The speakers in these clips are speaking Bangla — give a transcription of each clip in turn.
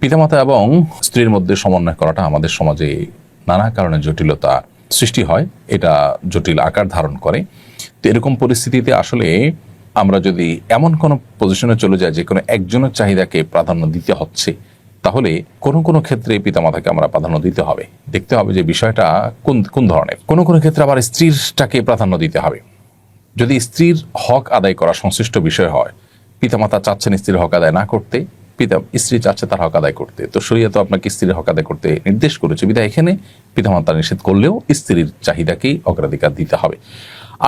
পিতামাতা এবং স্ত্রীর মধ্যে সমন্বয় করাটা আমাদের সমাজে নানা কারণে জটিলতা সৃষ্টি হয়, এটা জটিল আকার ধারণ করে। তো এরকম পরিস্থিতিতে আসলে আমরা যদি এমন কোনো পজিশনে চলে যাই, যে কোনো একজনের চাহিদাকে প্রাধান্য দিতে হচ্ছে, তাহলে কোনো কোনো ক্ষেত্রে পিতামাতাকে আমরা প্রাধান্য দিতে হবে? দেখতে হবে যে বিষয়টা কোন কোন ধরনের। কোনো কোনো ক্ষেত্রে আবার স্ত্রীরটাকে প্রাধান্য দিতে হবে। যদি স্ত্রীর হক আদায় করা সংশ্লিষ্ট বিষয় হয়, পিতামাতা চাচ্ছেন স্ত্রীর হক আদায় না করতে পিতা স্ত্রী চাচ্ছে তার হক আদায় করতে। তো শরীয়ত আপনাকে স্ত্রীর হক আদায় করতে নির্দেশ করেছে। বিধায় এখানে পিতামাতা নিষেধ করলেও স্ত্রীর চাহিদাকেই অগ্রাধিকার দিতে হবে।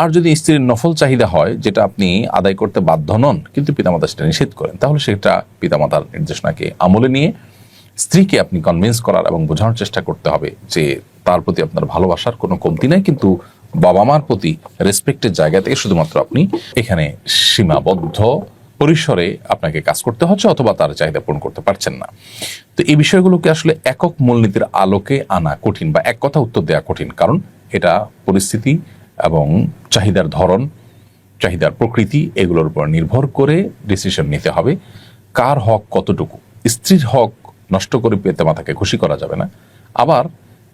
আর যদি স্ত্রীর নফল চাহিদা হয়, যেটা আপনি আদায় করতে বাধ্য নন, কিন্তু পিতামাতা সেটা নিষেধ করেন, তাহলে সেটা পিতামাতার নির্দেশনাকে আমলে নিয়ে স্ত্রীকে আপনি কনভিন্স করার এবং বোঝানোর চেষ্টা করতে হবে যে তার প্রতি আপনার ভালোবাসার কোনো কমতি নাই, কিন্তু বাবা মার প্রতি রেসপেক্টের জায়গা থেকে শুধুমাত্র আপনি এখানে সীমাবদ্ধ পরিসরে আপনাকে কাজ করতে হচ্ছে অথবা তার চাহিদা পূরণ করতে পারছেন না। তো এই বিষয়গুলোকে আসলে একক মূলনীতির আলোকে আনা কঠিন বা এক কথা উত্তর দেওয়া কঠিন, কারণ এটা পরিস্থিতি এবং চাহিদার ধরন, চাহিদার প্রকৃতি, এগুলোর উপর নির্ভর করে ডিসিশন নিতে হবে। কার হক কতটুকু? স্ত্রীর হক নষ্ট করে পিতামাতাকে খুশি করা যাবে না। আবার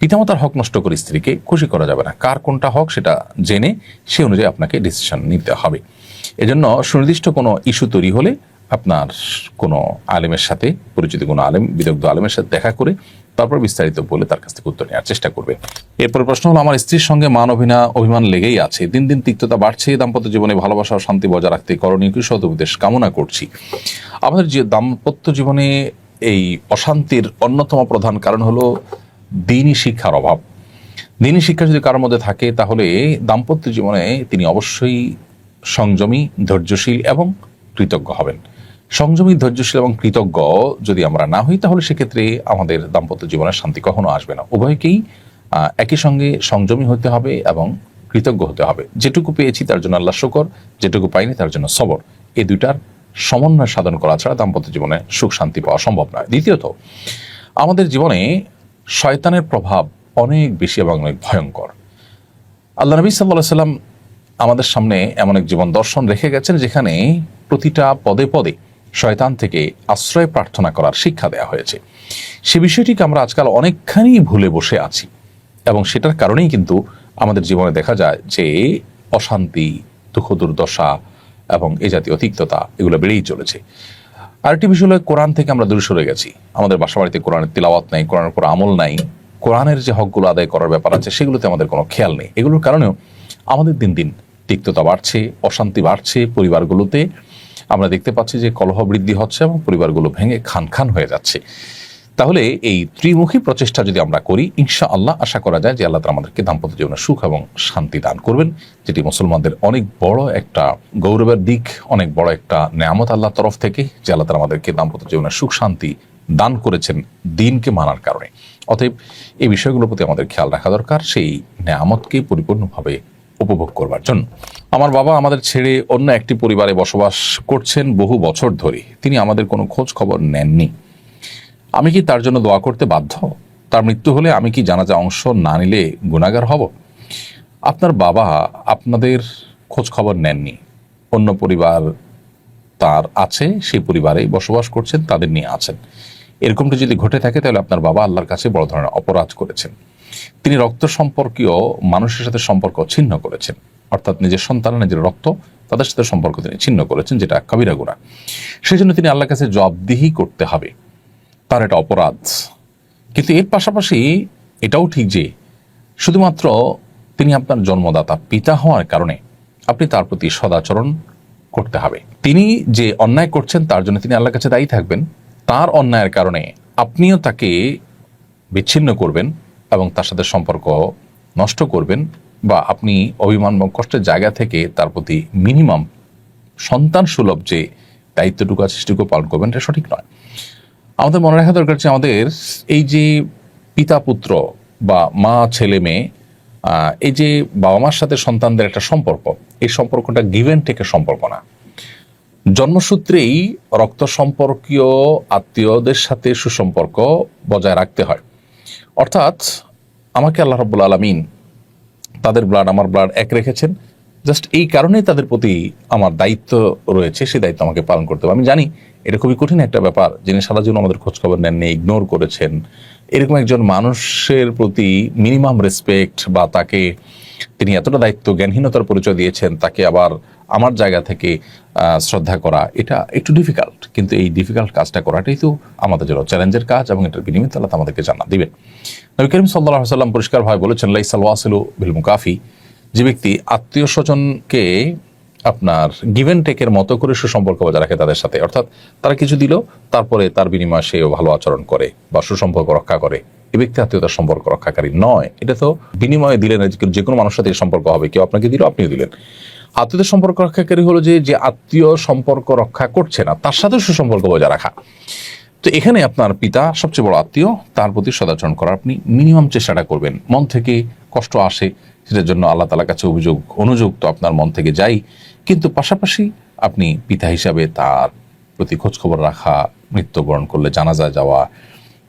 পিতামাতার হক নষ্ট করে স্ত্রীকে খুশি করা যাবে না। কার কোনটা হক সেটা জেনে সে অনুযায়ী আপনাকে ডিসিশন নিতে হবে। এজন্য সুনির্দিষ্ট কোনো ইস্যু তৈরি হলে আপনার কোনো আলেমের সাথে, পরিচিত কোনো আলেম, বিদগ্ধ আলেমের সাথে দেখা করে তারপর বিস্তারিত বলে তার কাছ থেকে উত্তর নেওয়ার চেষ্টা করবে এরপর প্রশ্ন হলো, আমার স্ত্রীর সঙ্গে মান অভিনা, অভিমান লেগেই আছে। দিন দিন তিক্ততা বাড়ছে, দাম্পত্য জীবনে ভালোবাসা ও শান্তি বজায় রাখতে করণীয় কিছু উপদেশ কামনা করছি। আমাদের যে দাম্পত্য জীবনে এই অশান্তির অন্যতম প্রধান কারণ হলো দিনই শিক্ষার অভাব। দিনই শিক্ষা যদি কারোর মধ্যে থাকে, তাহলে দাম্পত্য জীবনে তিনি অবশ্যই সংযমী, ধৈর্যশীল এবং কৃতজ্ঞ হবেন। সংযমী, ধৈর্যশীল এবং কৃতজ্ঞ যদি আমরা না হই, তাহলে সেক্ষেত্রে আমাদের দাম্পত্য জীবনের শান্তি কখনো আসবে না। উভয়কেই একই সঙ্গে সংযমী হতে হবে এবং কৃতজ্ঞ হতে হবে। যেটুকু পেয়েছি তার জন্য আল্লাহ শকর, যেটুকু পাইনি তার জন্য সবর। এই দুইটার সমন্বয় সাধন করা ছাড়া দাম্পত্য জীবনে সুখ শান্তি পাওয়া সম্ভব নয়। দ্বিতীয়ত, আমাদের জীবনে শয়তানের প্রভাব অনেক বেশি এবং অনেক ভয়ঙ্কর। আল্লাহ নবী সাল্লাহ সাল্লাম আমাদের সামনে এমন এক জীবন দর্শন রেখে গেছেন, যেখানে প্রতিটা পদে পদে শয়তান থেকে আশ্রয় প্রার্থনা করার শিক্ষা দেওয়া হয়েছে। সে বিষয়টিকে আমরা আজকাল অনেকখানি ভুলে বসে আছি এবং সেটার কারণেই কিন্তু আমাদের জীবনে দেখা যায় যে অশান্তি, দুঃখ দুর্দশা এবং এ জাতীয় তিক্ততা এগুলো বেড়েই চলেছে। আরেকটি বিষয় হলো, কোরআন থেকে আমরা দূরে সরে গেছি। আমাদের বাসাবাড়িতে কোরআনের তিলাওয়াত নাই, কোরআনের উপর আমল নাই। কোরআনের যে হকগুলো আদায় করার ব্যাপার আছে, সেগুলোতে আমাদের কোনো খেয়াল নেই। এগুলোর কারণেও আমাদের দিন দিন তিক্ততা বাড়ছে, অশান্তি বাড়ছে পরিবারগুলোতে। আমরা দেখতে পাচ্ছি যে কলহ বৃদ্ধি হচ্ছে এবং পরিবারগুলো ভেঙে খান খান হয়ে যাচ্ছে। তাহলে এই ত্রিমুখী প্রচেষ্টা যদি আমরা করি ইনশা আল্লাহ আশা করা যায় যে আল্লাহ তালা আমাদেরকে দাম্পত্য জীবনে সুখ এবং শান্তি দান করবেন, যেটি মুসলমানদের অনেক বড় একটা গৌরবের দিক, অনেক বড় একটা নেয়ামত আল্লাহ তরফ থেকে, যে আল্লাহ তালা আমাদেরকে দাম্পত্য জীবনে সুখ, শান্তি দান করেছেন দিনকে মানার কারণে। অতএব এই বিষয়গুলোর প্রতি আমাদের খেয়াল রাখা দরকার, সেই নেয়ামতকে পরিপূর্ণভাবে উপভোগ করবার জন্য। আমার বাবা আমাদের ছেড়ে অন্য একটি পরিবারে বসবাস করছেন বহু বছর ধরে। তিনি আমাদের কোনো খোঁজ খবর নেননি। আমি কি তার জন্য দোয়া করতে বাধ্য? তার মৃত্যু হলে আমি কি জানাজা অংশ না নিলে গুণাগার হব? আপনার বাবা আপনাদের খোঁজ খবর নেননি। অন্য পরিবার তার আছে, সেই পরিবারেই বসবাস করছেন, তাদের নিয়ে আছেন। এরকমটা যদি ঘটে থাকে, তাহলে আপনার বাবা আল্লাহর কাছে বড় ধরনের অপরাধ করেছেন। তিনি রক্ত সম্পর্কীয় মানুষের সাথে সম্পর্ক ছিন্ন করেছেন। অর্থাৎ নিজের সন্তান নিজের রক্ত, তাদের সাথে সম্পর্ক তিনি ছিন্ন করেছেন, যেটা কবিরা গুণা সেই জন্য তিনি আল্লাহর কাছে জবাবদিহি করতে হবে। তার এটা অপরাধ। কিন্তু এর পাশাপাশি এটাও ঠিক যে শুধুমাত্র তিনি আপনার জন্মদাতা, পিতা হওয়ার কারণে আপনি তার প্রতি সদাচরণ করতে হবে। তিনি যে অন্যায় করছেন, তার জন্য তিনি আল্লাহর কাছে দায়ী থাকবেন। তার অন্যায়ের কারণে আপনিও তাকে বিচ্ছিন্ন করবেন এবং তার সাথে সম্পর্ক নষ্ট করবেন বা আপনি অভিমান কষ্টের জায়গা থেকে তার প্রতি মিনিমাম সন্তান সুলভ যে দায়িত্বটুকু আছে, সেটুকু পালন করবেন, এটা সঠিক নয়। আমাদের মনে রাখা দরকার যে আমাদের এই যে পিতা পুত্র বা মা, ছেলে, মেয়ে এই যে বাবা মার সাথে সন্তানদের একটা সম্পর্ক, এই সম্পর্কটা গিভেন টেকে সম্পর্ক না। জন্মসূত্রেই রক্ত সম্পর্কীয় আত্মীয়দের সাথে সুসম্পর্ক বজায় রাখতে হয়। অর্থাৎ আমাকে আল্লাহ রব্বুল আলমিন তাদের ব্লাড আমার ব্লাড এক রেখেছেন। জাস্ট এই কারণেই তাদের প্রতি আমার দায়িত্ব রয়েছে, সেই দায়িত্ব আমাকে পালন করতে হবে। আমি জানি এটা খুবই কঠিন একটা ব্যাপার। যিনি সারা জীবন আমাদের খোঁজখবর নেননি ইগনোর করেছেন। এরকম একজন মানুষের প্রতি মিনিমাম রেসপেক্ট বা তাকে তিনি এতটা দায়িত্ব, জ্ঞানহীনতার পরিচয় দিয়েছেন, তাকে আবার আমার জায়গা থেকে শ্রদ্ধা করা, এটা একটু ডিফিকাল্ট কিন্তু এই ডিফিকাল্ট কাজটা করাটাই তো আমাদের জন্য চ্যালেঞ্জের কাজ এবং এটার বিনিময়ে তালা আমাদেরকে জানা দিবেন। নবী করিম সাল্লাহ সাল্লাম পরিষ্কার ভাবে বলেছেন, লাইসাল ওয়াসিলু বিল মুকাফি। যে ব্যক্তি আত্মীয় স্বজনকে আপনার গিভেন টেকের মতো করে সুসম্পর্ক বজায় রাখে তাদের সাথে। অর্থাৎ তারা কিছু দিল, তারপরে তার বিনিময়ে সেও ভালো আচরণ করে বা সুসম্পর্ক রক্ষা করে। এই ব্যক্তি আত্মীয়তার সম্পর্ক রক্ষাকারী নয়। এটা তো বিনিময়ে দিলেন, যে কোনো মানুষের সাথে সম্পর্ক হবে। কেউ আপনাকে দিল, আপনিও দিলেন। আত্মীয়তার সম্পর্ক রক্ষাকারী হলো যে যে আত্মীয় সম্পর্ক রক্ষা করছে না, তার সাথে সুসম্পর্ক বজায় রাখা। তো এখানে আপনার পিতা সবচেয়ে বড় আত্মীয়, তার প্রতি সদাচরণ করার আপনি মিনিমাম চেষ্টাটা করবেন। মন থেকে কষ্ট আসে, সেটার জন্য আল্লাহ তালার কাছে অভিযোগ অনুযোগ তো আপনার মন থেকে যাই। কিন্তু পাশাপাশি আপনি পিতা হিসাবে তার প্রতি খোঁজখবর রাখা, মৃত্যুবরণ করলে জানাজা যাওয়া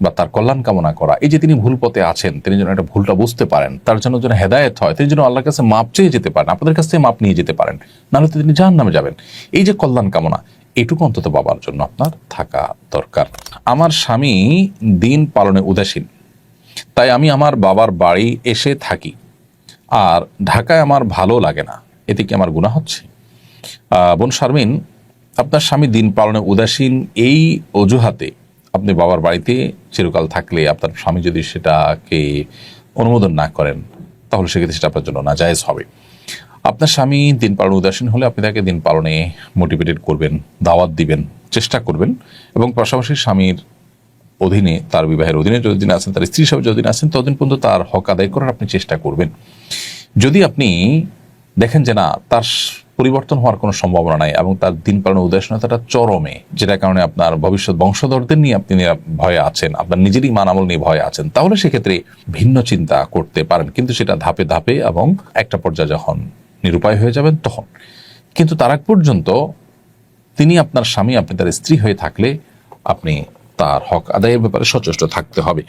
বা তার কল্যাণ কামনা করা, এই যে তিনি ভুল পথে আছেন, তিনি যেন একটা ভুলটা বুঝতে পারেন, তার জন্য যেন হেদায়েত হয়, তিনি যেন আল্লাহর কাছে মাপ চেয়ে যেতে পারেন, আপনাদের কাছ থেকে মাপ নিয়ে যেতে পারেন, নাহলে তিনি জাহান নামে যাবেন। এই যে কল্যাণ কামনা, এটুকু অন্তত বাবার জন্য আপনার থাকা দরকার। আমার স্বামী দিন পালনে উদাসীন, তাই আমি আমার বাবার বাড়ি এসে থাকি, আর ঢাকায় আমার ভালো লাগে না, এতে কি আমার গুণা হচ্ছে? বোন শারমিন, আপনার স্বামী দিন পালনে উদাসীন, এই অজুহাতে আপনি বাবার বাড়িতে চিরকাল থাকলে আপনার স্বামী যদি সেটাকে অনুমোদন না করেন, তাহলে সেক্ষেত্রে সেটা আপনার জন্য নাজায়েজ হবে। আপনার স্বামী দিন পালনে উদাসীন হলে আপনি তাকে দিন পালনে মোটিভেটেড করবেন, দাওয়াত দিবেন, চেষ্টা করবেন এবং পাশাপাশি স্বামীর অধীনে, তার বিবাহের অধীনে যতদিন আছেন, তার স্ত্রী হিসাবে যতদিন আছেন, ততদিন পর্যন্ত তার হক আদায় করার আপনি চেষ্টা করবেন। যদি আপনি দেখেন যে না, তার পরিবর্তন হওয়ার কোনো সম্ভাবনা নাই এবং তার দিন পালনের উদাসীনতাটা চরমে, যেটার কারণে আপনার ভবিষ্যৎ বংশধরদের নিয়ে আপনি ভয়ে আছেন, আপনার নিজেরই মানামল নিয়ে ভয়ে আছেন, তাহলে সেক্ষেত্রে ভিন্ন চিন্তা করতে পারেন। কিন্তু সেটা ধাপে ধাপে এবং একটা পর্যায়ে যখন নিরুপায় হয়ে যাবেন তখন। কিন্তু তার আগ পর্যন্ত তিনি আপনার স্বামী, আপনি তার স্ত্রী হয়ে থাকলে আপনি তার হক আদায়ের ব্যাপারে সচেষ্ট থাকতে হবে।